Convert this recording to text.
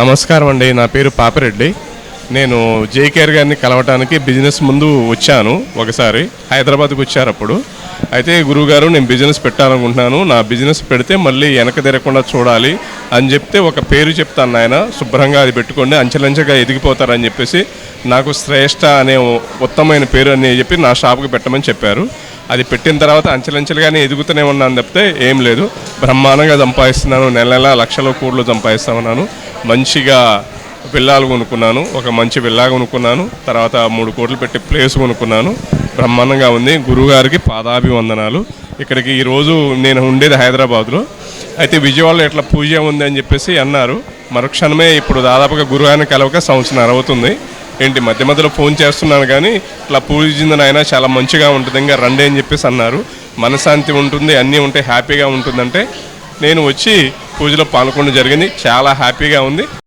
నమస్కారం అండి. నా పేరు పాపిరెడ్డి. నేను జేకేఆర్ గారిని కలవటానికి బిజినెస్ ముందు వచ్చాను ఒకసారి. హైదరాబాద్కి వచ్చారు అప్పుడు అయితే గురువుగారు నేను బిజినెస్ పెట్టాలనుకుంటున్నాను. నా బిజినెస్ పెడితే మళ్ళీ వెనక తిరగకుండా చూడాలి అని చెప్తే ఒక పేరు చెప్తాను ఆయన శుభ్రంగా అది పెట్టుకోండి అంచెలంచెగా ఎదిగిపోతారని చెప్పేసి నాకు శ్రేష్ఠ అనే ఉత్తమమైన పేరు అని చెప్పి నా షాప్కి పెట్టమని చెప్పారు. అది పెట్టిన తర్వాత అంచెలంచెలుగానే ఎదుగుతూనే ఉన్నాను తప్పితే ఏం లేదు. బ్రహ్మాండంగా సంపాదిస్తున్నాను. నెల నెల లక్షల కోట్లు సంపాదిస్తా ఉన్నాను. మంచిగా పిల్లాలు కొనుక్కున్నాను. ఒక మంచి విల్లా కొనుక్కున్నాను. తర్వాత మూడు కోట్లు పెట్టి ప్లేస్ కొనుక్కున్నాను. బ్రహ్మాండంగా ఉంది. గురువుగారికి పాదాభివందనాలు. ఇక్కడికి ఈరోజు నేను ఉండేది హైదరాబాద్లో. అయితే విజయవాడలో ఇట్లా పూజ ఉంది అని చెప్పేసి అన్నారు. మరుక్షణమే ఇప్పుడు దాదాపుగా గురుగారిని కలవక సంవత్సరం అవుతుంది ఏంటి మధ్య మధ్యలో ఫోన్ చేస్తున్నాను కానీ ఇట్లా పూజిందని ఆయన చాలా మంచిగా ఉంటుంది. ఇంకా రండి అని చెప్పేసి అన్నారు. మనశాంతి ఉంటుంది అన్నీ ఉంటే హ్యాపీగా ఉంటుందంటే. నేను వచ్చి పూజలో పాల్గొనడం జరిగింది. చాలా హ్యాపీగా ఉంది.